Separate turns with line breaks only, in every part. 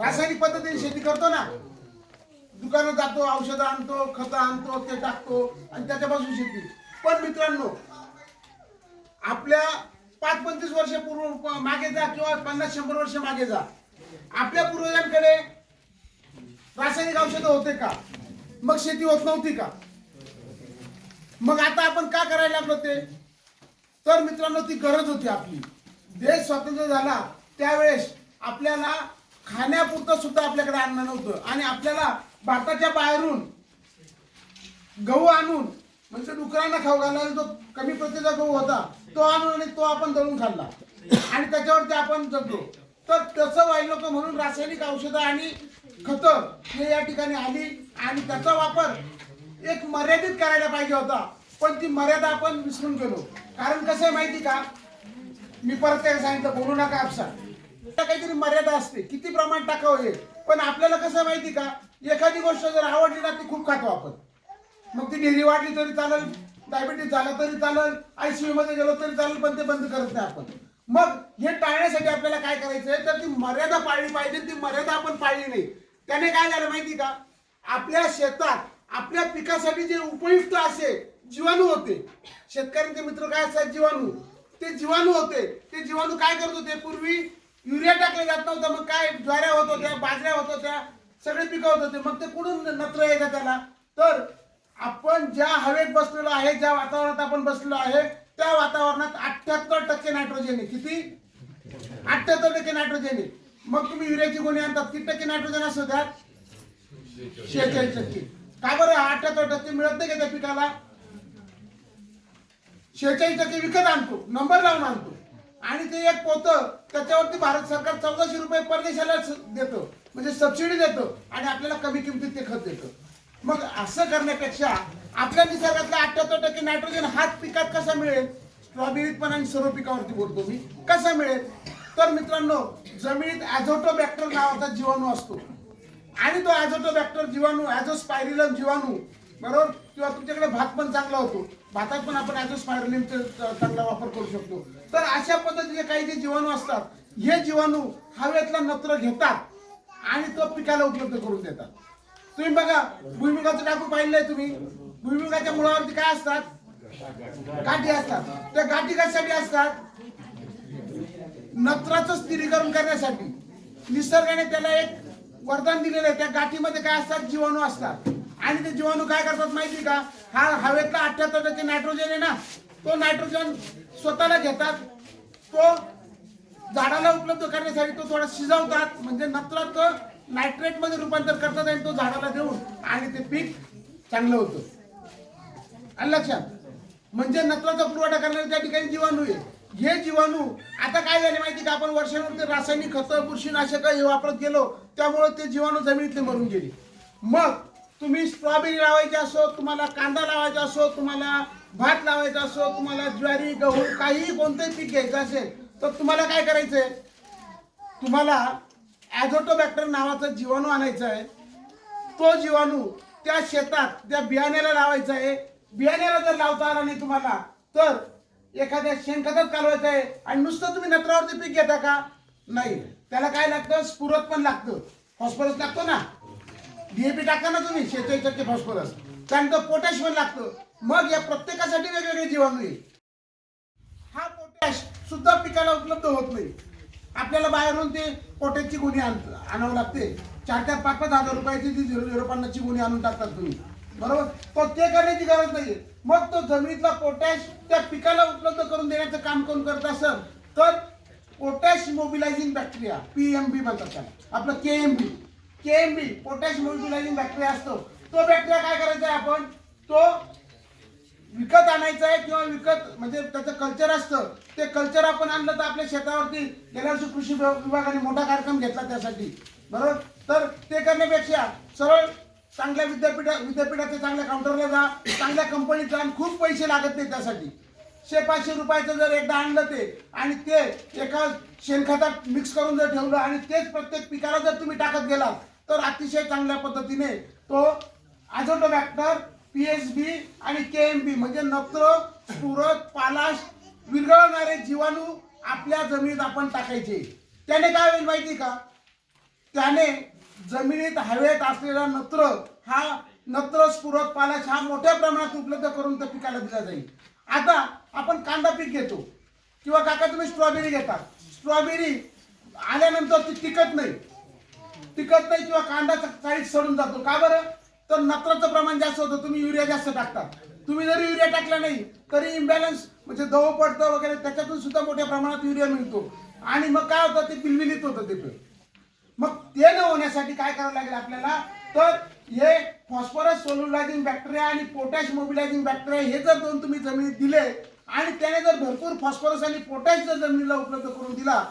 रासायनिक पद्धतीने शेती करतो ना दुकानात जातो औषधं आणतो खत आणतो ते टाकतो आणि त्याच्यापासून शेती. पण मित्रांनो आपल्या पाच पंचवीस वर्ष पूर्व मागे जा किंवा पन्नास शंभर वर्ष मागे जा. आपल्या पूर्वजांकडे रासायनिक औषधं होते का? मग शेती होत नव्हती का? मग आता आपण का करायला लागलो ते? तर मित्रांनो ती गरज होती आपली. देश स्वतंत्र झाला त्यावेळेस आपल्याला खाण्यापुरतं सुद्धा आपल्याकडे अन्न नव्हतं. आणि आपल्याला भारताच्या बाहेरून गहू आणून म्हणजे डुकरांना खाऊ घालायला जो कमी प्रतीचा गहू होता तो आणून आणि तो आपण दळून खाल्ला. आणि त्याच्यावरती आपण जगलो. तर तसं व्हायला नको म्हणून रासायनिक औषधं आणि खतं हे या ठिकाणी आली. आणि त्याचा वापर एक मर्यादित करायला पाहिजे होता. पण ती मर्यादा आपण विसरून गेलो. कारण कसं आहे माहिती का? मी परत काय सांगितलं बोलू नका आपसा त्या काहीतरी मर्यादा असते. किती प्रमाण टाकावं हे? पण आपल्याला कसं माहिती का? एखादी गोष्ट जर आवडली ना ती खूप खातो आपण. मग ती डेली वाढली तरी चालेल डायबिटीस झाला तरी चालेल आयसीयू मध्ये गेलो तरी चालेल पण ते बंद करत नाही आपण. मग हे टाळण्यासाठी आपल्याला काय करायचं आहे तर ती मर्यादा पाळली पाहिजे ती मर्यादा आपण पाळली नाही. त्याने काय झालं माहिती का? आपल्या शेतात आपल्या पिकासाठी जे उपयुक्त असे जीवाणू होते शेतकऱ्यांचे मित्र काय असतात? जीवाणू. ते जीवाणू होते. ते जीवाणू काय करत होते? पूर्वी युरिया टाकले जात नव्हतं. मग काय ज्वाऱ्या होत होत्या बाजऱ्या होत होत्या सगळे पिकं होत होते. मग ते कुठून नत्र यायचं त्याला? तर आपण ज्या हवेत बसलेलो आहे ज्या वातावरणात आपण बसलेलो आहे त्या वातावरणात अठ्याहत्तर टक्के नायट्रोजन आहे. किती? अठ्याहत्तर टक्के नायट्रोजन आहे. मग तुम्ही युरियाची गोणी आणतात. किती टक्के नायट्रोजन असतो त्यात शेहेचाळीस टक्के. का बरं? अठ्याहत्तर टक्के मिळत नाही का त्या पिकाला? शेहेचाळीस टक्के विकत आणतो. नंबर लावून आणतो. आणि ते एक पोतं त्याच्यावरती भारत सरकार चौदाशे रुपये परदेशाला देतो देतं. म्हणजे सबसिडी देतं आणि आपल्याला कमी किमतीत ते खत देतं. मग असं करण्यापेक्षा आपल्या निसर्गातला अठ्याहत्तर टक्के नायट्रोजन हाच पिकात कसा मिळेल? स्ट्रॉबेरीत पण आणि सर्व पिकावरती बोलतो मी. कसा मिळेल? तर मित्रांनो जमिनीत ॲझोटोबॅक्टर नावाचा जीवाणू असतो. आणि तो ॲझोटोबॅक्टर जीवाणू ॲझोस्पायरिलम जीवाणू बरोबर? किंवा तुमच्याकडे भात पण चांगला होतो. भातात पण आपण ॲझोस्पायरिलमचा चांगला वापर करू शकतो. तर अशा पद्धतीचे काही जे जीवाणू असतात हे जीवाणू हवेतला नत्र घेतात आणि तो पिकाला उपलब्ध करून देतात. तुम्ही बघा भुईमुगाचं टाकू पाहिलंय तुम्ही. भुईमुगाच्या मुळावरती काय असतात? गाठी असतात. त्या गाठी कशासाठी असतात? नत्राचं स्थिरीकरण करण्यासाठी. निसर्गाने त्याला एक वरदान दिलेलं आहे. त्या गाठीमध्ये काय असतात? जीवाणू असतात. आणि ते जीवाणू काय करतात माहिती का? हा हवेतला अठ्याहत्तर टक्के नायट्रोजन आहे ना? तो नायट्रोजन स्वतःला घेतात. तो झाडाला उपलब्ध करण्यासाठी तो थोडा शिजवतात. म्हणजे नत्राचं नायट्रेटमध्ये रूपांतर करतात आणि तो झाडाला देऊन आणि ते पीक चांगलं होतं. आणि लक्षात म्हणजे नत्राचा पुरवठा करणारे त्या ठिकाणी जीवाणू आहे हे जीवाणू आता काय झाले माहिती का? आपण वर्षानुवर्ष रासायनिक खतं बुरशीनाशक हे वापरत गेलो त्यामुळे ते जीवाणू जमिनीतले मरून गेले. मग तुम्ही स्ट्रॉबेरी लावायची असो तुम्हाला कांदा लावायचा असो तुम्हाला भात लावायचा असो तुम्हाला ज्वारी गहू काही कोणतंही पीक घ्यायचं असेल तर तुम्हाला काय करायचंय? तुम्हाला ॲझोटोबॅक्टर नावाचा जीवाणू आणायचा आहे. तो जीवाणू त्या शेतात त्या बियाण्याला लावायचा आहे. बियाण्याला जर लावता आला नाही तुम्हाला तर एखाद्या शेणखतात कालवायचं आहे आणि नुसतं तुम्ही नत्रावरती पीक घेता का? नाही. त्याला काय लागतं? स्फुरत पण लागतं. फॉस्फरस लागतो ना? डीएपी टाका ना तुम्ही शेहेचाळीस टक्के फॉस्फरस. त्यानंतर पोटॅश पण लागतं. मग या प्रत्येकासाठी वेगवेगळे जीवाणू येईल. हा पोटॅश सुद्धा पिकाला उपलब्ध होत नाही. आपल्याला बाहेरून ते पोटॅशची गुन्हे आण आणावं लागते. चार चार पाच पाच हजार रुपयाची ती झिरो झिरो पन्नासची गुन्हे आणून टाकतात तुम्ही. बरोबर? तो ते करण्याची गरज नाहीये. मग तो जमिनीतला पोटॅश त्या पिकाला उपलब्ध करून देण्याचं काम कोण करत असेल? तर पोटॅश मोबिलायझिंग बॅक्टेरिया बी म्हणतात त्याला. आपलं K M B K M B potash mobilizing bacteria असतो. तो बॅक्टेरिया काय करायचा आहे आपण? तो विकत आणायचं आहे किंवा विकत म्हणजे त्याचं कल्चर असतं ते कल्चर आपण आणलं तर आपल्या शेतावरती गेल्या वर्षी कृषी विभागाने मोठा कार्यक्रम घेतला त्यासाठी. बरोबर? तर ते करण्यापेक्षा सरळ चांगल्या विद्यापीठा विद्यापीठाच्या चांगल्या काउंटरला जा चांगल्या कंपनीत जा आणि खूप पैसे लागत नाही त्यासाठी. शे पाचशे रुपयाचं जर एकदा आणलं ते आणि ते एका शेणखतात मिक्स करून जर ठेवलं आणि तेच प्रत्येक पिकाला जर तुम्ही टाकत गेलात तर अतिशय चांगल्या पद्धतीने तो आझोटोबॅक्टर पीएचबी आणि केएमबी म्हणजे नत्र स्फुरद पालाश विरघळणारे जीवाणू आपल्या जमिनीत आपण टाकायचे. त्याने काय होईल माहिती का? त्याने जमिनीत हवेत असलेला नत्र हा नत्र स्फुरत पालाश हा मोठ्या प्रमाणात उपलब्ध करून त्या पिकाला दिला जाईल. आता आपण कांदा पीक घेतो. किंवा काका तुम्ही स्ट्रॉबेरी घेता. स्ट्रॉबेरी आल्यानंतर ती टिकत नाही. टिकत नाही किंवा कांदा चाळीत सडून जातो. का बरं? तर नत्राचं प्रमाण जास्त होतं तुम्ही युरिया जास्त टाकता. तुम्ही जरी युरिया टाकला नाही तरी इम्बॅलन्स म्हणजे दव पडतं वगैरे त्याच्यातून सुद्धा मोठ्या प्रमाणात युरिया मिळतो. आणि मग काय होतं ते पिलविलीत होतं ते पीक. मग ते न होण्यासाठी काय करावं लागेल आपल्याला? तर हे फॉस्फरस सोल्युलायझिंग बॅक्टेरिया आणि पोटॅश मोबिलायझिंग बॅक्टेरिया हे जर दोन तुम्ही जमिनीत दिले आणि त्याने जर भरपूर फॉस्फरस आणि पोटॅश जर जमिनीला उपलब्ध करून दिला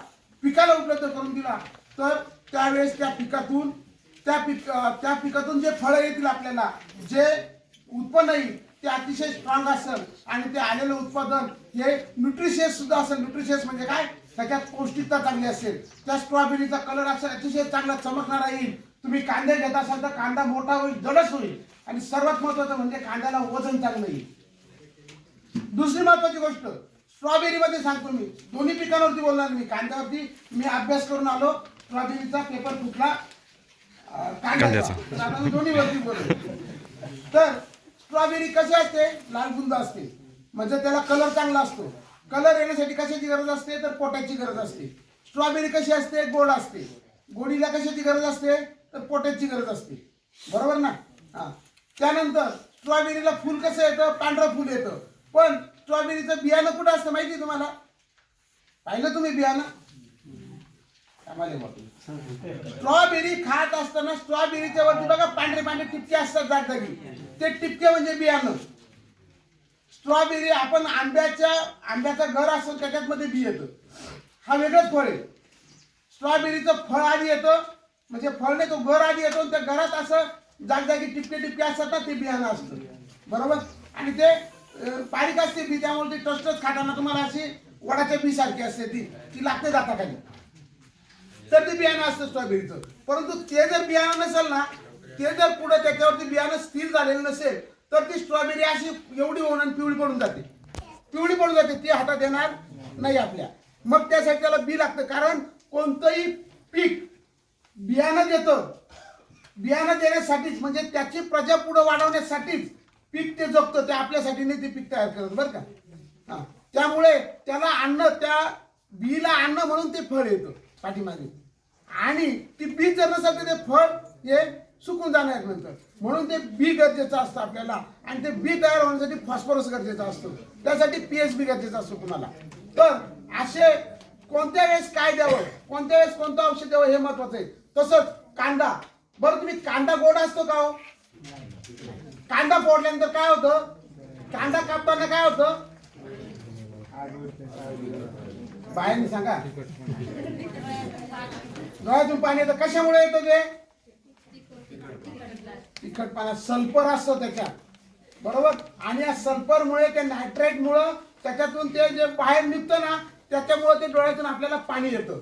पिकाला उपलब्ध करून दिला तर त्यावेळेस त्या पिकातून त्या पिक त्या पिकातून जे फळं येतील आपल्याला जे उत्पन्न येईल ते अतिशय स्ट्रॉंग असेल आणि ते आलेलं उत्पादन हे न्यूट्रिशियस सुद्धा असेल. न्यूट्रिशियस म्हणजे काय? त्याच्यात पौष्टिकता चांगली असेल. त्या स्ट्रॉबेरीचा कलर असेल अतिशय चांगला चमकणारा येईल. तुम्ही कांदे घेत असाल तर कांदा मोठा होईल जडच होईल. आणि सर्वात महत्वाचं म्हणजे कांद्याला वजन चांगलं येईल. दुसरी महत्वाची गोष्ट स्ट्रॉबेरी मध्ये सांगतो मी. दोन्ही पिकांवरती बोलणार मी कांद्यावरती मी अभ्यास करून आलो. स्ट्रॉबेरीचा पेपर फुटला. कांद्याचा. तर दोन्ही वरती बोलतो तर स्ट्रॉबेरी कशी असते? लाल बुंद असते. म्हणजे त्याला कलर चांगला असतो. कलर येण्यासाठी कशाची गरज असते? तर पोटाची गरज असते. स्ट्रॉबेरी कशी असते? गोड असते. गोडीला कशाची गरज असते? तर पोटाची गरज असते. बरोबर ना? हा. त्यानंतर स्ट्रॉबेरीला फुल कसं येतं? पांढरं फुल येतं. पण स्ट्रॉबेरीचं बियाणं कुठं असतं माहिती आहे तुम्हाला? पाहिलं तुम्ही बियाणं? स्ट्रॉबेरी खात असताना स्ट्रॉबेरीच्या वरती बघा पांढरे पांढरे टिपके असतात जागजागी. ते टिपके म्हणजे बियाणं. स्ट्रॉबेरी आपण आंब्याच्या आंब्याचं घर असतो त्याच्यात मध्ये बी येतं. हा वेगळंच फळ आहे. स्ट्रॉबेरीचं फळ आधी येतं म्हणजे फळ नाही तो घर आधी येतो आणि त्या घरात असं जागजागी टिपके टिपके असतात ना ते बियाणं असतं. बरोबर? आणि ते अं, बारीक असते बी त्यामुळे ती टस्टच खाताना तुम्हाला अशी वडाच्या बी सारखी असते ती. ती लागते जाता खाली तर ते बियाणं असतं स्ट्रॉबेरीचं परंतु ते जर बियाणं नसेल ना ते जर पुढे त्याच्यावरती बियाणं स्थिर झालेलं नसेल तर ती स्ट्रॉबेरी अशी एवढी होऊन आणि पिवळी पडून जाते. पिवळी पडून जाते ती हातात येणार नाही आपल्या. मग त्यासाठी त्याला बी लागतं. कारण कोणतंही पीक बियाणं देतं बियाणं देण्यासाठीच म्हणजे त्याची प्रजा पुढे वाढवण्यासाठीच पीक ते जगतं. ते आपल्यासाठी नाही ते पीक तयार करत. बरं का? हां. त्यामुळे त्याला अन्न त्या बीला अन्न म्हणून ते फळ येतं. पाठीमागे. आणि ती बी जर नसेल तर ते फळ हे सुकून जाणार नंतर. म्हणून ते बी गरजेचं असतं आपल्याला. आणि ते बी तयार होण्यासाठी फॉस्फरस गरजेचं असतं. त्यासाठी पीएचबी गरजेचं असतो तुम्हाला तर असे कोणत्या वेळेस काय द्यावं? कोणत्या वेळेस कोणतं औषध द्यावं हे महत्वाचं आहे. तसंच कांदा. बरं तुम्ही कांदा गोड असतो का हो? कांदा फोडल्यानंतर काय होतं? कांदा कापताना काय होतं? बाहेर सांगा. डोळ्यातून पाणी येतं. कशामुळे येतं ते? तिखट पाण्यात. सल्फर असतं त्याच्यात. बरोबर? आणि या सल्फरमुळे त्या नायट्रेटमुळं त्याच्यातून ते जे बाहेर निघतं ना त्याच्यामुळे ते डोळ्यातून आपल्याला पाणी येतं.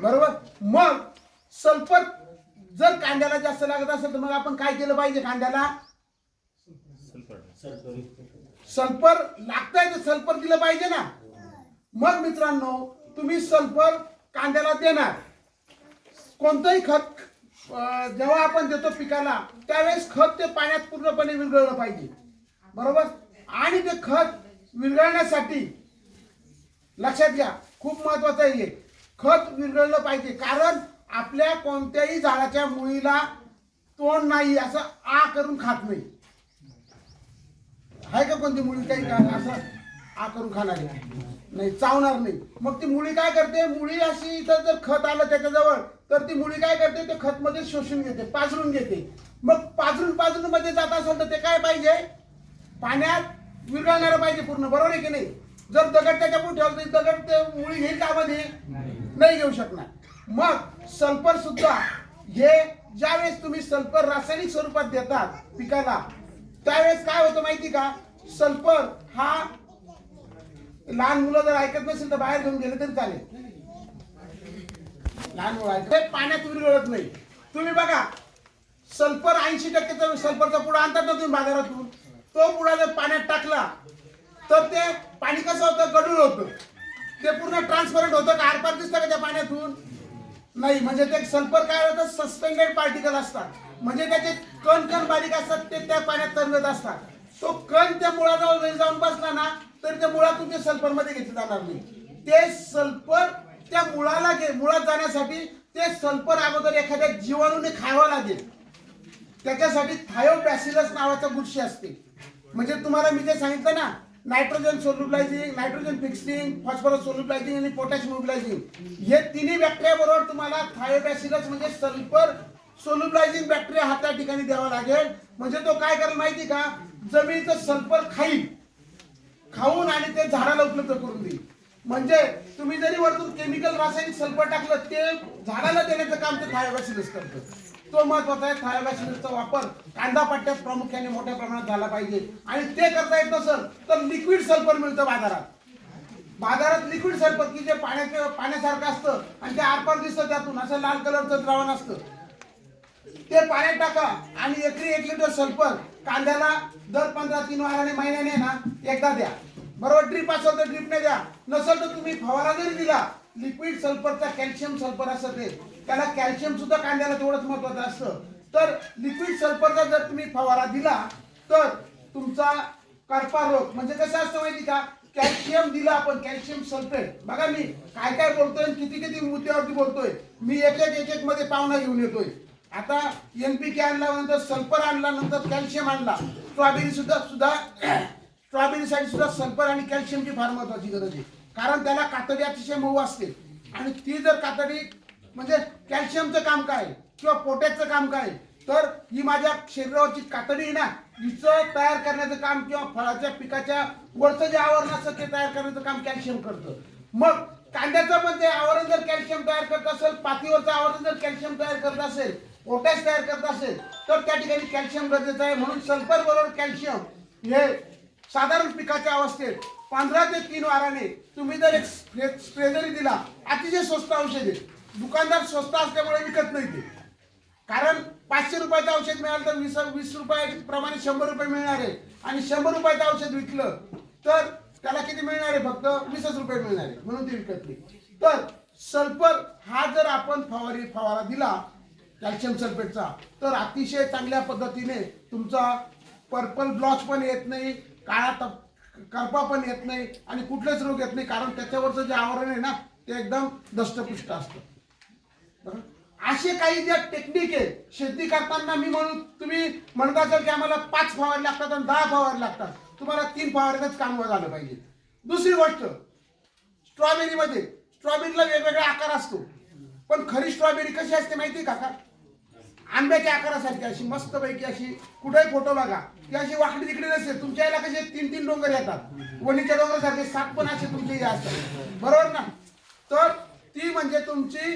बरोबर? मग सल्फर जर कांद्याला जास्त लागत असेल तर मग आपण काय केलं पाहिजे कांद्याला? सल्फर लागतंय तर सल्फर दिलं पाहिजे ना. मग मित्रांनो तुम्ही सल्फर कांद्याला देणार. कोणतंही खत जेव्हा आपण देतो पिकाला त्यावेळेस खत ते पाण्यात पूर्णपणे विरघळलं पाहिजे. बरोबर? आणि ते खत विरघळण्यासाठी लक्षात घ्या खूप महत्वाचं आहे हे. खत विरघळलं पाहिजे कारण आपल्या कोणत्याही झाडाच्या मुळीला तोंड नाही असं आ करून खात नाही. आहे का कोणती मुळी काही असं आ करून खाणारी? नाही चावणार नाही. मग ती मुळी काय करते? मुळी अशी इथं जर खत आलं त्याच्याजवळ तर ती मुळी काय करते? ते खत मध्ये शोषून घेते पाजरून घेते. मग पाजरून पाजरून मध्ये जात असेल तर ते काय पाहिजे? पाण्यात विरघळणारं पाहिजे पूर्ण बरोबर आहे की नाही? जर दगड त्याच्या पुढे ठेवलं तर दगड ते मुळी घेईल का मध्ये नाही घेऊ. शकणार. मग सल्फर सुद्धा हे ज्यावेळेस तुम्ही सल्फर रासायनिक स्वरूपात देतात पिकाला त्यावेळेस काय होतं माहिती का? सल्फर हा लहान मुलं जर ऐकत नसेल तर बाहेर घेऊन गेले तरी चालेल. लहान मुलं ऐकत ते पाण्यात विरघळत नाही. तुम्ही बघा सल्फर ऐंशी टक्केचा सल्फरचा पुडा आणतात ना तुम्ही बाजारातून. तो पुडा जर पाण्यात टाकला तर ते पाणी कसं होतं? गडूळ होतं. ते पूर्ण ट्रान्सपरंट होतं. का आरपार दिसतं का त्या पाण्यातून? नाही. म्हणजे ते सल्फर काय होतं? सस्पेंडेड पार्टिकल असतात. म्हणजे त्याचे कण कण बारीक असतात ते त्या पाण्यात तरंगत असतात. तो कण त्या मुळाजवळ जरी जाऊन बसला ना तर त्या मुळातून ते सल्फरमध्ये घेतले जाणार नाही. ते सल्फर त्या मुळाला घे मुळात जाण्यासाठी ते सल्फर अगोदर एखाद्या जीवाणूने खावं लागेल. त्याच्यासाठी थायोपॅसिलस नावाचा गुडशी असते. म्हणजे तुम्हाला मी जे सांगितलं ना nitrogen solubilising nitrogen fixing phosphorus solubilising आणि पोटॅशियम मोबिलायझिंग हे तिन्ही बॅक्टेरिया बरोबर तुम्हाला थायोबॅसिलस म्हणजे सल्फर सोल्युबलायझिंग बॅक्टेरिया हा त्या ठिकाणी द्यावा लागेल. म्हणजे तो काय करेल माहिती का? जमिनीचं सल्फर खाईल खाऊन आणि ते झाडाला उपलब्ध करून देईल म्हणजे तुम्ही जरी वरतून केमिकल रासायनिक सल्फर टाकलं ते झाडाला देण्याचं काम ते थायोबॅसिलस करतं. तो महत्त्वाचा आहे थायोबॅसिलसचा वापर कांदा पट्ट्यात प्रामुख्याने मोठ्या प्रमाणात झाला पाहिजे. आणि ते करता येत नसेल तर लिक्विड सल्फर मिळतं बाजारात. बाजारात लिक्विड सल्फर की जे पाण्याचं पाण्यासारखं असतं आणि ते आरपार दिसतं त्यातून असं लाल कलरचं द्रावण असतं. ते पाण्यात टाका. आणि एकरी एक लिटर सल्फर कांद्याला दर पंधरा तीन वाराने महिन्याने ना एकदा द्या. बरोबर ड्रीप असेल तर ड्रीपने द्या. नसेल तर तुम्ही फवारा जरी दिला लिक्विड सल्फरचा कॅल्शियम सल्फर असतं ते त्याला कॅल्शियम सुद्धा कांद्याला तेवढंच महत्वाचं असतं तर लिक्विड सल्फरचा जर तुम्ही फवारा दिला तर तुमचा करपा रोग म्हणजे कसं असतं माहिती का? कॅल्शियम दिला आपण कॅल्शियम सल्फेट बघा मी काय काय बोलतोय आणि किती किती मुद्द्यावरती बोलतोय. मी एक एक एक एक मध्ये पाहुणा घेऊन येतोय. आता एनपीके आणल्यानंतर सल्फर आणला नंतर कॅल्शियम आणला. स्ट्रॉबेरी सुद्धा सुद्धा स्ट्रॉबेरीसाठी सुद्धा सल्फर आणि कॅल्शियमची फार महत्वाची गरज आहे. कारण त्याला कातडी अतिशय मऊ असते. आणि ती जर कातडी म्हणजे कॅल्शियमचं काम काय? किंवा पोटॅशचं काम काय? तर ही माझ्या शरीरावरची कातडी आहे ना हिचं तयार करण्याचं काम किंवा फळाच्या पिकाच्या वरचं जे आवरण असतं ते तयार करण्याचं काम कॅल्शियम करतं. मग कांद्याचं पण ते आवरण जर कॅल्शियम तयार करत असेल पातीवरचं आवरण जर कॅल्शियम तयार करत असेल पोटॅश तयार करत असेल तर त्या ठिकाणी कॅल्शियम गरजेचं आहे. म्हणून सल्फर बरोबर कॅल्शियम हे साधारण पिकाच्या अवस्थेत पंधरा ते तीन वाराने तुम्ही जर एक स्प्रे जरी दिला अतिशय स्वस्त औषध आहे. दुकानदार स्वस्त असल्यामुळे विकत नाही ते. कारण पाचशे रुपयाचं औषध मिळालं तर वीस वीस रुपयाप्रमाणे शंभर रुपये मिळणार आहे. आणि शंभर रुपयाचं औषध विकलं तर त्याला किती मिळणार आहे? फक्त वीसच रुपये मिळणार आहे. म्हणून ते विकत नाही. तर सल्फर हा जर आपण फवारी फवारा दिला कॅल्शियम सल्फेटचा तर अतिशय चांगल्या पद्धतीने तुमचा पर्पल ब्लॉच पण येत नाही काळा तप करपा पण येत नाही आणि कुठलेच रोग येत नाही. कारण त्याच्यावरचं जे आवरण आहे ना ते एकदम दष्टपुष्ट असतं. असे काही ज्या टेक्निक आहे शेती करताना मी म्हणून तुम्ही म्हणत असाल की आम्हाला पाच फवारे लागतात आणि दहा फवारे लागतात. तुम्हाला तीन फवारेच काम झालं पाहिजे. दुसरी गोष्ट स्ट्रॉबेरीमध्ये स्ट्रॉबेरीला वेगवेगळा आकार असतो. पण खरी स्ट्रॉबेरी कशी असते माहिती आहे का का आंब्याच्या आकारासारखी अशी मस्तपैकी अशी कुठेही फोटो बघा ती अशी वाकडी तिकडे नसते. तुमच्या याला कसे तीन तीन डोंगर येतात. वणीच्या डोंगरासारखे सात पण असे तुमचे असतात. बरोबर ना? तर ती म्हणजे तुमची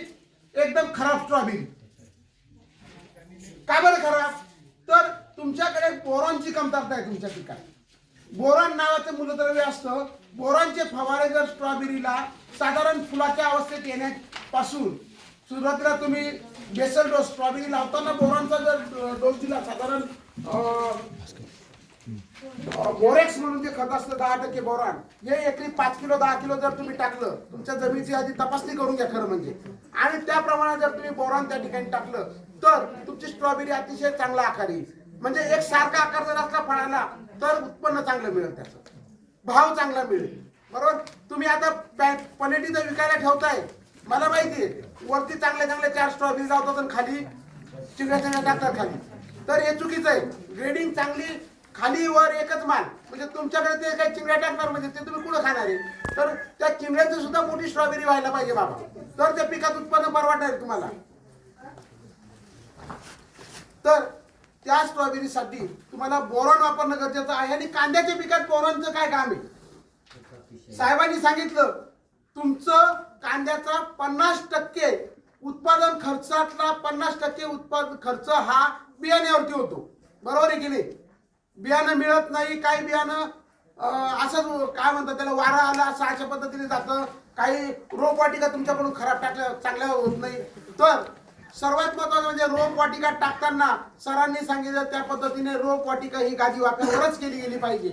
एकदम खराब स्ट्रॉबेरी का बरं खराब? तर तुमच्याकडे बोरॉनची कमतरता आहे तुमच्या पिकात बोरॉन नावाचं मूलद्रव्य असतं. बोरॉनचे फवारे जर स्ट्रॉबेरीला साधारण फुलाच्या अवस्थेत येण्यापासून सुरुवातीला तुम्ही बेसल डोस स्ट्रॉबेरी लावताना बोरांचा जर डोस दिला साधारण बोरेक्स म्हणून जे खत असतं दहा टक्के बोरान हे एकरी पाच किलो दहा किलो जर तुम्ही टाकलं तुमच्या जमिनीची आधी तपासणी करून घ्या खरं म्हणजे. आणि त्याप्रमाणे जर तुम्ही बोरान त्या ठिकाणी टाकलं तर तुमची स्ट्रॉबेरी अतिशय चांगला आकार येईल. म्हणजे एक सारखा आकार जर असला फळाला तर उत्पन्न चांगलं मिळेल त्याचं. भाव चांगला मिळेल. बरोबर? तुम्ही आता पनेटी जर विकायला ठेवताय. मला माहिती आहे वरती चांगले चांगले चार स्ट्रॉबेरी लावतात आणि खाली चिंगड्या चिंगड्या टाकतात खाली. तर हे चुकीचं आहे. ग्रेडिंग चांगली खाली वर एकच माल म्हणजे तुमच्याकडे ते काही चिंगड्या टाकणार म्हणजे ते तुम्ही कुठं खाणार आहे? तर त्या चिंगड्याची सुद्धा मोठी स्ट्रॉबेरी व्हायला पाहिजे बाबा. तर त्या पिकात उत्पन्न परवडणार तुम्हाला. तर त्या स्ट्रॉबेरीसाठी तुम्हाला बोरॉन वापरणं गरजेचं आहे आणि कांद्याच्या पिकात बोरॉनचं काय काम आहे? साहेबांनी सांगितलं तुमचं कांद्याचा पन्नास टक्के उत्पादन खर्चातला पन्नास टक्के उत्पादन खर्च हा बियाण्यावरती होतो. बरोबर आहे की नाही? बियाणं मिळत नाही काही बियाणं असंच काय म्हणतात त्याला वारा आला असं अशा पद्धतीने जातं. काही रोपवाटिका तुमच्याकडून खराब टाकल्या चांगल्या होत नाही. तर सर्वात महत्वाचं म्हणजे रोपवाटिका टाकताना सरांनी सांगितलं त्या पद्धतीने रोपवाटिका ही गादी वाकरवरच केली गेली पाहिजे.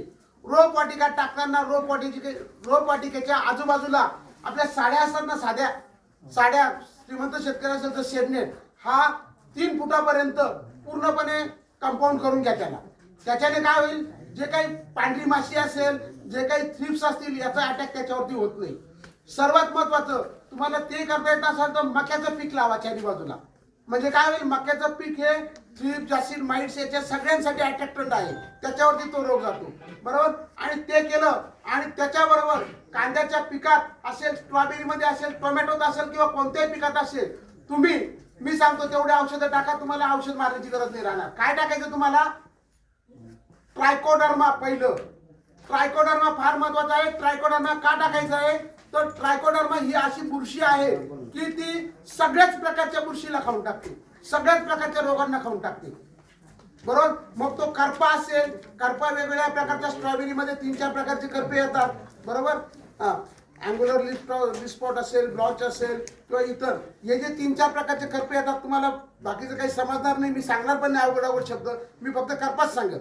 रोपवाटिका टाकताना रोपवाटिके रोपवाटिकेच्या आजूबाजूला आपल्या साड्या असतात ना साध्या साड्या श्रीमंत शेतकरी असेल तर शेडनेट हा तीन फुटापर्यंत पूर्णपणे कंपाऊंड करून घ्या त्याला. त्याच्याने काय होईल? जे काही पांढरी माशी असेल जे काही थ्रिप्स असतील याचा अटॅक त्याच्यावरती होत नाही. सर्वात महत्वाचं तुम्हाला ते करता येत असेल तर मक्याचं पीक लावा चारी बाजूला. म्हणजे काय होईल मक्याचं पीक हे थ्रीप जासीड माइट्स याच्या सगळ्यांसाठी अट्रॅक्टंट आहे. त्याच्यावरती तो रोग जातो. बरोबर? आणि ते केलं आणि त्याच्याबरोबर कांद्याच्या पिकात असेल स्ट्रॉबेरीमध्ये असेल टोमॅटोत असेल किंवा कोणत्याही पिकात असेल तुम्ही मी सांगतो तेवढे औषधं टाका तुम्हाला औषध मारण्याची गरज नाही राहणार. काय टाकायचं तुम्हाला? ट्रायकोडर्मा पहिलं. ट्रायकोडर्मा फार महत्वाचं आहे. ट्रायकोडर्मा का टाकायचं आहे? तर ट्रायकोडर्मा ही अशी बुरशी आहे की ती सगळ्याच प्रकारच्या बुरशीला खाऊन टाकते. सगळ्याच प्रकारच्या रोगांना खाऊन टाकते. बरोबर? मग तो करपा असेल करपा वेगवेगळ्या प्रकारच्या स्ट्रॉबेरीमध्ये तीन चार प्रकारचे करपे येतात. बरोबर? हा. अँग्युलर लिस्पॉट असेल ब्लॉच असेल किंवा इतर. हे जे तीन चार प्रकारचे करपे येतात तुम्हाला बाकीचं काही समजणार नाही. मी सांगणार पण नाही अवघड अवघड शब्द. मी फक्त करपाच सांगत.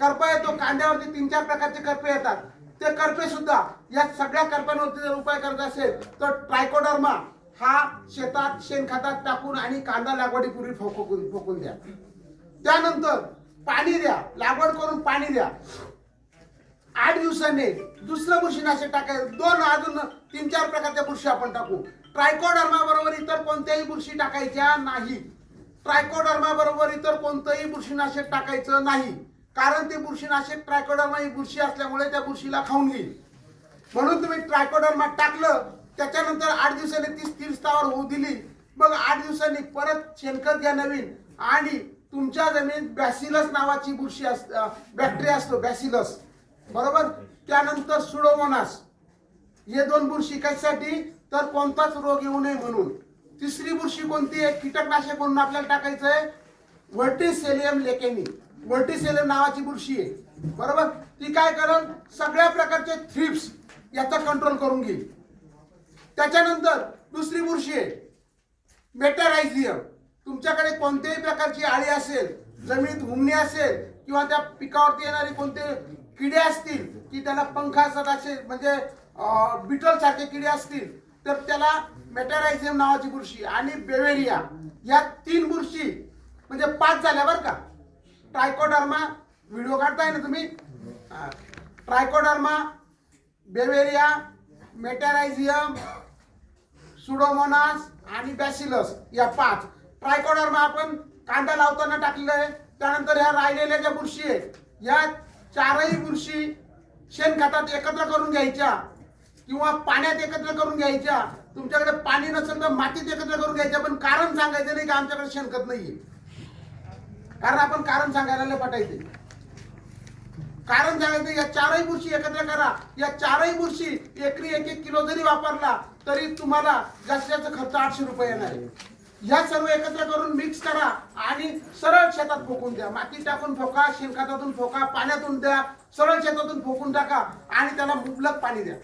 करपा येतो कांद्यावरती तीन चार प्रकारचे करपे येतात. ते करपे सुद्धा या सगळ्या करप्यांवरती जर उपाय करत असेल तर ट्रायकोडर्मा हा शेतात शेणखतात टाकून आणि कांदा लागवडीपूर्वी फोकून फोकून द्या. त्यानंतर पाणी द्या. लागवड करून पाणी द्या. आठ दिवसांनी दुसरं बुरशीनाशक टाकायचं. दोन अजून तीन चार प्रकारच्या बुरशी आपण टाकू. ट्रायकोडर्मा बरोबर इतर कोणत्याही बुरशी टाकायच्या नाही. ट्रायकोडर्मा बरोबर इतर कोणतंही बुरशीनाशक टाकायचं नाही. कारण ते बुरशीनाशक ट्रायकोडर्मा ही बुरशी असल्यामुळे त्या बुरशीला खाऊन घेईल. म्हणून तुम्ही ट्रायकोडर्मा टाकलं त्याच्यानंतर आठ दिवसांनी ती स्थिर स्थावर होऊ दिली. मग आठ दिवसांनी परत शेणखत घ्या नवीन. आणि तुमच्या जमिनीत बॅसिलस नावाची बुरशी अस बॅक्टेरिया असतो बॅसिलस बरोबर? त्यानंतर सुडोमोनास. हे दोन बुरशी कशासाठी? तर कोणताच रोग येऊ नये म्हणून. तिसरी बुरशी कोणती आहे? कीटकनाशक म्हणून आपल्याला टाकायचं आहे व्हर्टिसेलियम लेकेनी व्हर्टिसेलियम नावाची बुरशी आहे. बरोबर? ती काय करल? सगळ्या प्रकारचे थ्रिप्स याचा कंट्रोल करून घेईल. त्याच्यानंतर दुसरी बुरशी आहे. मेटरायझियम तुमच्याकडे कोणत्याही प्रकारची आळी असेल जमिनीत हुमणी असेल किंवा त्या पिकावरती येणारे कोणते किडे असतील की त्याला पंख असतात असे म्हणजे बिटल सारखे किडे असतील तर त्याला मेटरायझियम नावाची बुरशी आणि बेवेरिया या तीन बुरशी म्हणजे पाच झाल्या बरं का. ट्रायकोडर्मा व्हिडिओ काढताय ना तुम्ही? ट्रायकोडर्मा बेवेरिया मेटरायझियम सुडोमोनास आणि बॅसिलस या पाच. ट्रायकोडर्मा आपण कांदा लावताना टाकलेलं आहे. त्यानंतर ह्या राहिलेल्या ज्या बुरशी आहेत या चारही बुरशी शेणखतात एकत्र करून घ्यायच्या किंवा पाण्यात एकत्र करून घ्यायच्या. तुमच्याकडे पाणी नसेल तर मातीत एकत्र करून घ्यायच्या पण कारण सांगायचं नाही की आमच्याकडे शेणखत नाहीये. कारण आपण कारण सांगायला लय पटायचे कारण सांगायचं या चारही बुरशी एकत्र करा. या चारही बुरशी एकरी एक एक किलो जरी वापरला तरी तुम्हाला जास्तीत जास्त खर्च आठशे रुपये येणार आहे. ह्या सर्व एकत्र करून मिक्स करा आणि सरळ शेतात फोकून द्या. माती टाकून फोका शेणखतातून फोका पाण्यातून द्या सरळ शेतातून फोकून टाका आणि त्याला मुबलक पाणी द्या.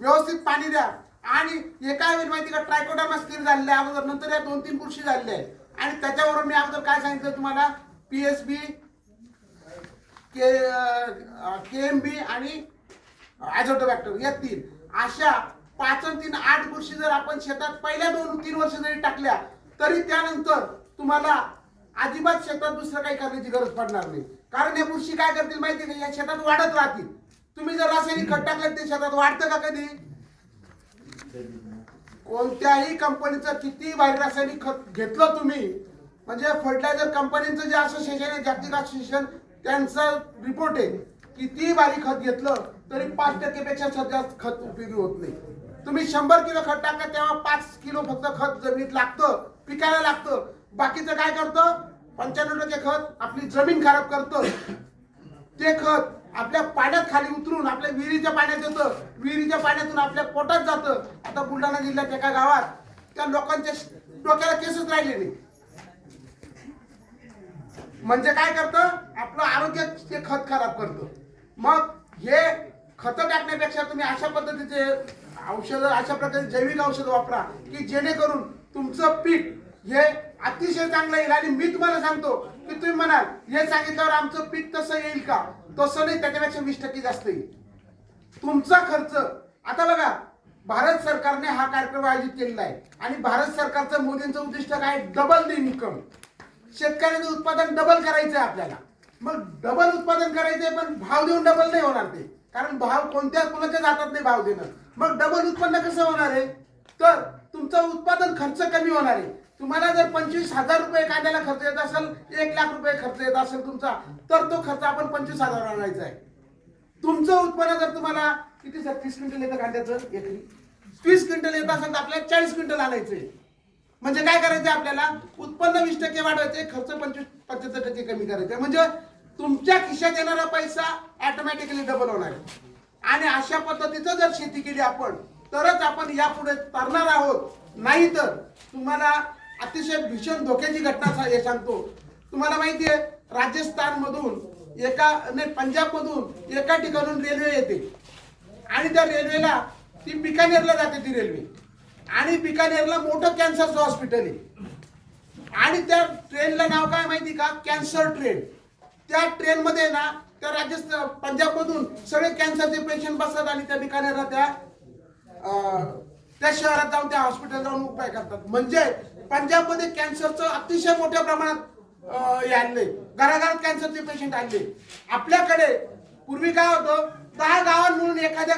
व्यवस्थित पाणी द्या. आणि एका वेळी माहिती का ट्रायकोडामा स्थिर झालेले अगोदर नंतर या दोन तीन बुरशी झालेल्या आहेत. आणि त्याच्यावरून मी अगोदर काय सांगितलं तुम्हाला? P S B K K M B आणि ॲझोटोबॅक्टर या तीन. अशा पाच आणि तीन आठ बुरशी जर आपण शेतात पहिल्या दोन तीन वर्ष जरी टाकल्या तरी त्यानंतर तुम्हाला अजिबात शेतात दुसरं काही करण्याची गरज पडणार नाही. कारण हे बुरशी काय करतील माहिती का? या शेतात वाढत राहतील. तुम्ही जर रासायनिक खत टाकलं ते शेतात वाढतं का कधी? कोणत्याही कंपनीचं किती बाहेर रासायनिक खत घेतलं तुम्ही म्हणजे फर्टिलायझर कंपनीचं जे असोसिएशन आहे जागतिक असोसिएशन त्यांचा रिपोर्ट आहे किती बारी खत घेतलं तरी पाच टक्केपेक्षा सध्या खत उपयोगी होत नाही. तुम्ही शंभर किलो खत टाका तेव्हा पाच किलो फक्त खत जमिनीत लागतं पिकायला लागतं. बाकीचं काय करतं? पंच्याण्णव टक्के खत आपली जमीन खराब करतं. ते खत आपल्या पाण्यात खाली उतरून आपल्या विहिरीच्या पाण्यात येतं. विहिरीच्या पाण्यातून आपल्या पोटात जातं. आता बुलढाणा जिल्ह्यात एका गावात त्या लोकांच्या डोक्याला केसच राहिले नाही. म्हणजे काय करतं? आपलं आरोग्य ते खत खराब करतं. मग हे खतं टाकण्यापेक्षा तुम्ही अशा पद्धतीचे औषधं अशा प्रकारे जैविक औषध वापरा की जेणेकरून तुमचं पीक हे अतिशय चांगलं येईल. आणि मी तुम्हाला सांगतो की तुम्ही म्हणाल हे सांगितल्यावर आमचं पीक तसं येईल का? तसं नाही त्याच्यापेक्षा वीस टक्के जास्त येईल. तुमचा खर्च आता बघा भारत सरकारने हा कार्यक्रम आयोजित केलेला आहे. आणि भारत सरकारचं मोदींचं उद्दिष्ट काय? Double income. शेतकऱ्याचं उत्पादन डबल करायचं आहे आपल्याला. मग डबल उत्पादन करायचंय पण भाव देऊन डबल नाही होणार ते. कारण भाव कोणत्या कोणाच्या जातात नाही भाव देणं मग डबल उत्पन्न कसं होणार आहे? तर तुमचं उत्पादन खर्च कमी होणार आहे. तुम्हाला जर पंचवीस हजार रुपये कांद्याला खर्च येत असेल एक लाख रुपये खर्च येत असेल तुमचा तर तो खर्च आपण पंचवीस हजार आणायचा आहे. तुमचं उत्पन्न जर तुम्हाला किती सर तीस क्विंटल येतं कांद्याचं एकरी? तीस क्विंटल येत असेल तर आपल्याला चाळीस क्विंटल आणायचं आहे. म्हणजे काय करायचं आपल्याला? उत्पन्न वीस टक्के वाढवायचे खर्च पंचवीस पंच्याहत्तर टक्के कमी करायचे. म्हणजे तुमच्या खिशात येणारा पैसा ऑटोमॅटिकली डबल होणार आहे. आणि अशा पद्धतीचं जर शेती केली आपण तरच आपण यापुढे तरणार आहोत. नाही तर तुम्हाला अतिशय भीषण धोक्याची घटना हे सांगतो. तुम्हाला माहिती आहे राजस्थान मधून एका नाही पंजाब मधून एका ठिकाणून रेल्वे येते. आणि त्या रेल्वेला ती बिकानेरला जाते ती रेल्वे आणि बिकानेरला मोठं कॅन्सरचं हॉस्पिटल आहे. आणि त्या ट्रेनला नाव काय माहिती का? कॅन्सर ट्रेन त्या ट्रेनमध्ये ना त्या राजस्थान पंजाबमधून सगळे कॅन्सरचे पेशंट बसतात आणि त्या बिकानेरला त्या त्या शहरात जाऊन त्या हॉस्पिटल जाऊन उपाय करतात. म्हणजे पंजाबमध्ये कॅन्सरचं अतिशय मोठ्या प्रमाणात हे आणले घराघरात कॅन्सरचे पेशंट आणले. आपल्याकडे पूर्वी काय होतं दहा गावांमधून म्हणून एखाद्या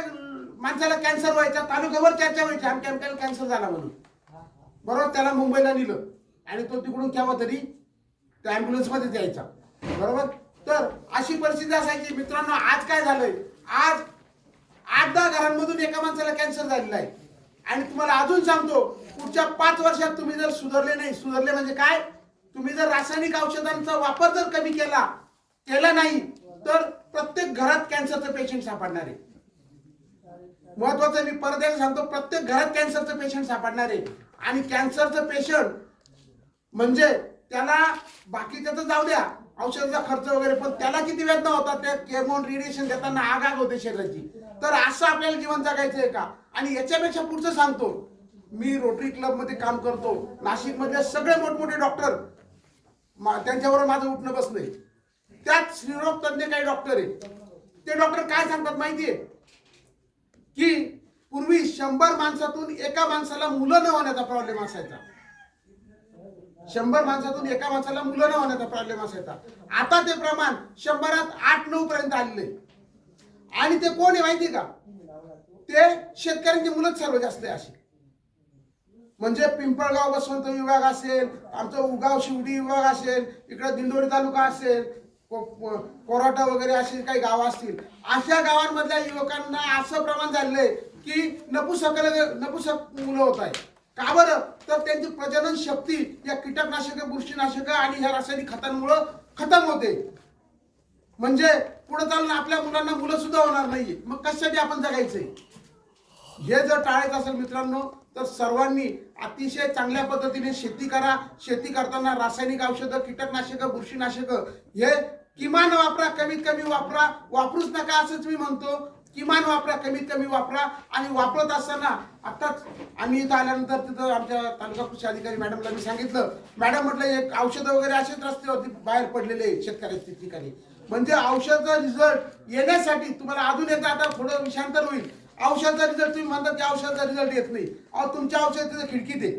माणसाला कॅन्सर व्हायचा तालुक्यावर चर्चा व्हायची आमच्या आमच्याला कॅन्सर झाला म्हणून. बरोबर? त्याला मुंबईला नेलं. आणि तो तिकडून केव्हा तरी त्या अँब्युलन्स मध्येच यायचा. बरोबर? तर अशी परिस्थिती असायची. मित्रांनो आज काय झालंय? आज आठ दहा घरांमधून एका माणसाला कॅन्सर झालेला आहे. आणि तुम्हाला अजून सांगतो पुढच्या पाच वर्षात तुम्ही जर सुधारले नाही सुधारले म्हणजे काय? तुम्ही जर रासायनिक औषधांचा वापर जर कमी केला केला नाही तर प्रत्येक घरात कॅन्सरचं पेशंट सापडणार आहे. महत्वाचं मी परत एकदा सांगतो प्रत्येक घरात कॅन्सरचं पेशंट सापडणार आहे. आणि कॅन्सरचं पेशंट म्हणजे त्याला बाकी त्याचं जाऊ द्या औषधाचा खर्च वगैरे पण त्याला किती वेदना होतात त्या केमोन रेडिएशन देताना आग आग होते शरीराची. तर असं आपल्याला जीवन जगायचं आहे का? आणि याच्यापेक्षा पुढचं सांगतो मी रोटरी क्लबमध्ये काम करतो. नाशिक मधले सगळे मोठमोठे डॉक्टर त्यांच्यावर माझं उठणं बसलंय. त्यात स्त्रीरोग तज्ञ काही डॉक्टर आहे ते डॉक्टर काय सांगतात माहितीये? की पूर्वी शंभर माणसातून एका माणसाला मुलं न होण्याचा प्रॉब्लेम असायचा. शंभर माणसातून एका माणसाला मुलं न होण्याचा प्रॉब्लेम असायचा. आता ते प्रमाण शंभरात आठ नऊ पर्यंत आलेले. आणि ते कोण आहे माहिती का? ते शेतकऱ्यांची मुलंच सर्व जास्त आहे अशी. म्हणजे पिंपळगाव बसवंत विभाग असेल आमचं उगाव शिवडी विभाग असेल इकडे दिंडोरी तालुका असेल कोराटा वगैरे असे काही गावं असतील. अशा गावांमधल्या युवकांना असं प्रमाण झालंय की नपुसक नपुसक मुलं होत आहे का बरं? तर त्यांची प्रजनन शक्ती या कीटकनाशक बुरशीनाशक आणि ह्या रासायनिक खतांमुळं खतम होते. म्हणजे पुढे चालून आपल्या मुलांना मुलं सुद्धा होणार नाहीये. मग कशासाठी आपण जगायचंय? हे जर टाळायचं असेल मित्रांनो तर सर्वांनी अतिशय चांगल्या पद्धतीने शेती करा. शेती करताना रासायनिक औषधं कीटकनाशक बुरशीनाशक हे किमान वापरा कमीत कमी वापरा. वापरूच नका असंच मी म्हणतो. किमान वापरा कमीत कमी वापरा. आणि वापरत असताना आत्ताच आम्ही इथं आल्यानंतर तिथं आमच्या तालुका कृषी अधिकारी मॅडमला मी सांगितलं. मॅडम म्हटलं एक औषधं वगैरे असेच रस्त्यावरती बाहेर पडलेले आहेत शेतकऱ्याच्या ठिकाणी. म्हणजे औषधाचा रिझल्ट येण्यासाठी तुम्हाला अजून येतं आता थोडं विषांतर होईल. औषधाचा रिझल्ट तुम्ही म्हणता की औषधाचा रिझल्ट येत नाही. अहो तुमच्या औषध तिथं खिडकीत आहे.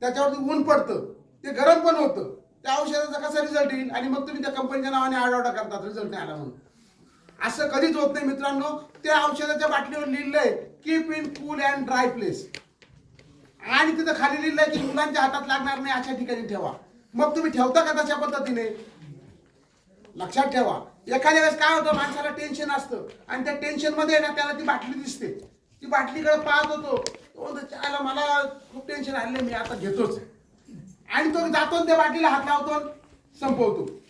त्याच्यावरती ऊन पडतं. ते गरम पण होतं. त्या औषधाचा कसा रिझल्ट येईल? आणि मग तुम्ही त्या कंपनीच्या नावाने आरडाओरडा करतात. रिझल्ट नाही आला म्हणून. असं कधीच होत नाही मित्रांनो. त्या औषधाच्या बाटलीवर लिहिलंय keep in cool and dry place आणि तिथं खाली लिहिलंय की मुलांच्या हातात लागणार नाही अशा ठिकाणी ठेवा. मग तुम्ही ठेवता का तशा पद्धतीने? लक्षात ठेवा. एखाद्या वेळेस काय होतं माणसाला टेन्शन असतं. आणि त्या टेन्शनमध्ये ना त्याला ती बाटली दिसते. ती बाटलीकडे पाहत होतो. तो "चायला मला खूप टेन्शन आलेलं मी आता घेतोच. आणि तो जातो त्या बाटलीला हात लावतो आणि संपवतो.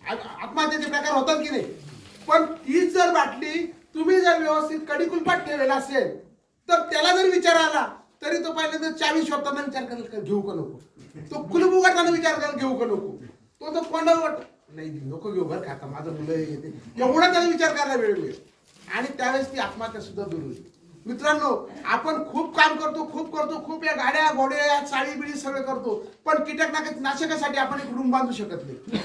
आत्महत्येचे प्रकार होतात की नाही? पण तीच जर बाटली तुम्ही जर व्यवस्थित कडीकुलपाट ठेवलेला असेल तर त्याला जर विचार आला तरी तो पहिल्यांदा चावी शोधताना विचार करेल घेऊ का नको? तो कुलूप उघडताना विचार करेल घेऊ का नको? तो तो कोंडा नाही नको घेऊ बरं आता माझं मुलं येते एवढा त्याला विचार करायला वेळ मिळेल. आणि त्यावेळेस ती आत्महत्या सुद्धा दूर होईल. मित्रांनो आपण खूप काम करतो खूप करतो खूप या गाड्या घोड्या या चाळी बिळी सगळं करतो. पण कीटकनाशक नाशकासाठी आपण एक रूम बांधू शकत नाही.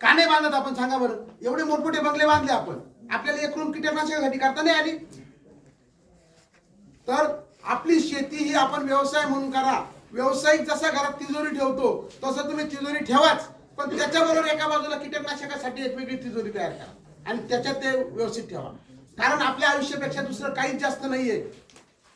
का नाही बांधत आपण सांगा बरं. एवढे मोठमोठे बंगले बांधले आपण. आपल्याला एक रूम कीटकनाशकासाठी करता नाही आली. तर आपली शेती ही आपण व्यवसाय म्हणून करा. व्यावसायिक जसा घरात तिजोरी ठेवतो तसं तुम्ही तिजोरी ठेवाच. पण त्याच्याबरोबर एका बाजूला कीटकनाशकासाठी एक वेगळी तिजोरी तयार करा. आणि त्याच्यात ते व्यवस्थित ठेवा. कारण आपल्या आयुष्यापेक्षा दुसरं काहीच जास्त नाहीये.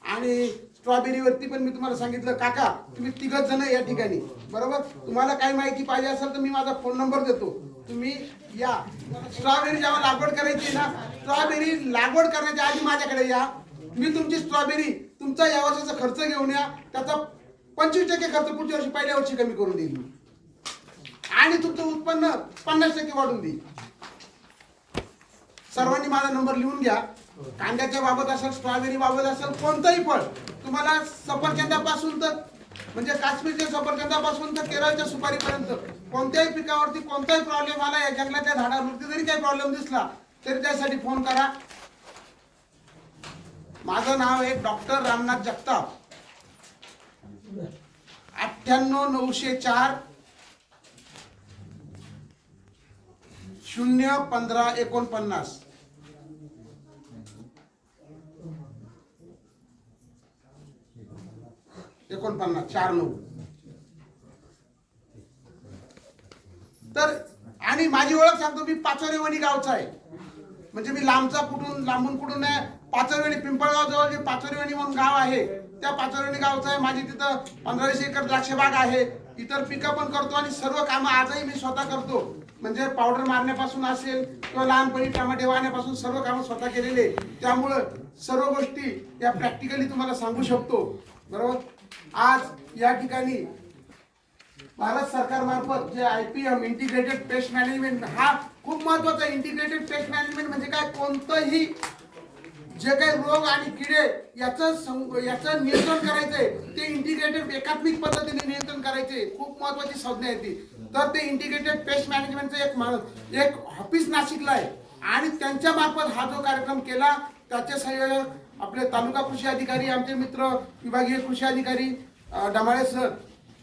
आणि स्ट्रॉबेरीवरती पण मी तुम्हाला सांगितलं काका तुम्ही तिघच जण या ठिकाणी. बरोबर? तुम्हाला काही माहिती पाहिजे असेल तर मी माझा फोन नंबर देतो. तुम्ही या. स्ट्रॉबेरी जेव्हा लागवड करायची ना स्ट्रॉबेरी लागवड करण्याच्या आधी माझ्याकडे या. मी तुमची स्ट्रॉबेरी तुमचा या वर्षाचा खर्च घेऊन या. त्याचा पंचवीस टक्के खर्च पुढच्या वर्षी पहिल्या वर्षी कमी करून देईल मी. आणि तुमचं उत्पन्न पन्नास टक्के वाढून देईल सर्वांनी माझा नंबर लिहून घ्या. कांद्याच्या बाबत असेल स्ट्रॉबेरी बाबत असेल कोणतंही फळ. तुम्हाला सफरचंदापासून तर म्हणजे काश्मीरच्या सफरचंदापासून तर केरळच्या सुपारीपर्यंत कोणत्याही पिकावरती कोणताही प्रॉब्लेम आला या जंगलाच्या झाडावरती जरी काही प्रॉब्लेम दिसला तरी त्यासाठी फोन करा. माझं नाव आहे डॉक्टर रामनाथ जगताप. अठ्ठ्याण्णव नऊशे चार शून्य पंधरा एकोणपन्नास. एकोणपन्नास चार नऊ. तर आणि माझी ओळख सांगतो मी पाचोरेवणी गावचा आहे. म्हणजे मी लांबचा कुठून लांबून कुठून नाही पाचोरेवणी पिंपळगाव जवळ जे पाचोरेवणी म्हणून गाव आहे. त्या पाचोरेवणी गावचं आहे माझी तिथं पंधराशे एकर द्राक्षबाग आहे. इतर पिकं पण करतो आणि सर्व कामं आजही मी स्वतः करतो. म्हणजे पावडर मारण्यापासून असेल किंवा लहानपणी टमाटे वाहण्यापासून सर्व कामं स्वतः केलेले त्यामुळं सर्व गोष्टी या प्रॅक्टिकली तुम्हाला सांगू शकतो. बरोबर? आज या ठिकाणी भारत सरकारमार्फत जे I P M integrated pest management हा खूप महत्त्वाचा इंटिग्रेटेड पेस्ट मॅनेजमेंट म्हणजे काय? कोणतंही जे काही रोग आणि किडे याचं सं- याचं नियंत्रण करायचंय ते इंटिग्रेटेड एकात्मिक पद्धतीने नियंत्रण करायचे खूप महत्वाची संज्ञा आहे ती. तर ते इंटिग्रेटेड पेस्ट मॅनेजमेंटचं एक मा- एक ऑफिस नाशिकला आहे. आणि त्यांच्या मार्फत हा जो कार्यक्रम केला त्याचे संयोजक आपले तालुका कृषी अधिकारी आमचे मित्र विभागीय कृषी अधिकारी डमाळे सर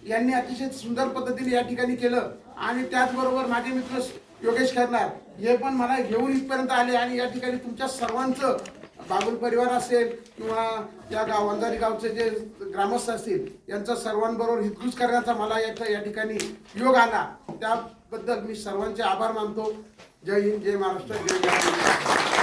यांनी अतिशय सुंदर पद्धतीने या ठिकाणी केलं. आणि त्याचबरोबर माझे मित्र योगेश खरनार हे पण मला घेऊन इथपर्यंत आले आणि या ठिकाणी तुमच्या सर्वांचं बाबुल परिवार असेल किंवा या गाव अंधारी गावचे जे ग्रामस्थ असतील यांचा सर्वांबरोबर हितगुज करण्याचा मला याचा या ठिकाणी योग आला. त्याबद्दल मी सर्वांचे आभार मानतो. जय हिंद जय महाराष्ट्र जय जय